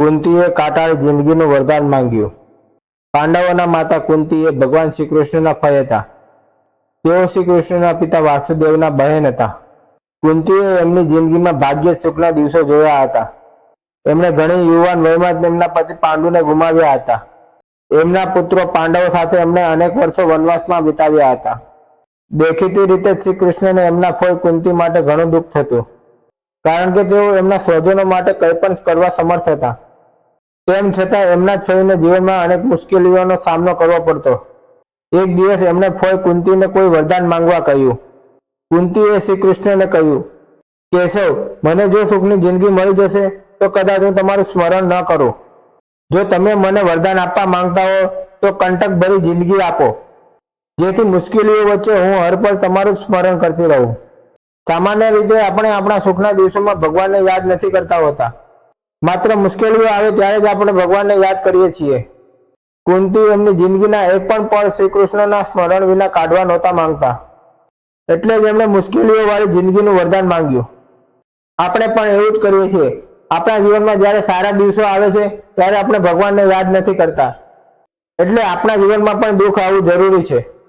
કુંતીએ કાટાળી જિંદગીનું વરદાન માંગ્યું. પાંડવોના માતા કુંતી એ ભગવાન શ્રી કૃષ્ણના ફય હતા. તેઓ શ્રી કૃષ્ણના પિતા વાસુદેવના બહેન હતા. કુંતીએ એમની જિંદગીમાં ભાગ્ય સુખના દિવસો જોયા હતા. એમણે ઘણી યુવાન વયમાં જ તેમના પતિ પાંડુને ગુમાવ્યા હતા. એમના પુત્રો પાંડવો સાથે એમણે અનેક વર્ષો વનવાસમાં વિતાવ્યા હતા. દેખીતી રીતે શ્રી કૃષ્ણને એમના ફોય કુંતી માટે ઘણું દુઃખ થતું. કારણ કે તેઓ એમના સ્વજનો માટે કંઈ પણ કરવા સમર્થ હતા. તેમ છતાં એમના જ ફોઈને જીવનમાં અનેક મુશ્કેલીઓનો સામનો કરવો પડતો. એક દિવસ એમણે ફોય કુંતીને કોઈ વરદાન માંગવા કહ્યું. કુંતીએ શ્રી કૃષ્ણને કહ્યું, કેશવ, મને જો સુખની જિંદગી મળી જશે, તો કદાચ હું તમારું સ્મરણ ન કરું. જો તમે મને વરદાન આપવા માંગતા હો, તો કંટક ભરી જિંદગી આપો. જેથી મુશ્કેલીઓ વચ્ચે હું હરપળ તમારું સ્મરણ કરતી રહું. સામાન્ય રીતે આપણે આપણા સુખના દિવસોમાં ભગવાનને યાદ નથી કરતા હોતા. માત્ર મુશ્કેલીઓ આવે ત્યારે જ આપણે ભગવાનને યાદ કરીએ છીએ. કુંતી એમની જિંદગીના એક પણ પળ શ્રી કૃષ્ણના સ્મરણ વિના કાઢવા નહોતા માંગતા. એટલે જ એમણે મુશ્કેલીઓ વાળી જિંદગીનું વરદાન માંગ્યું. આપણે પણ એવું જ કરીએ છીએ. આપણા જીવનમાં જ્યારે સારા દિવસો આવે છે, ત્યારે આપણે ભગવાનને યાદ નથી કરતા. એટલે આપણા જીવનમાં પણ દુઃખ આવવું જરૂરી છે.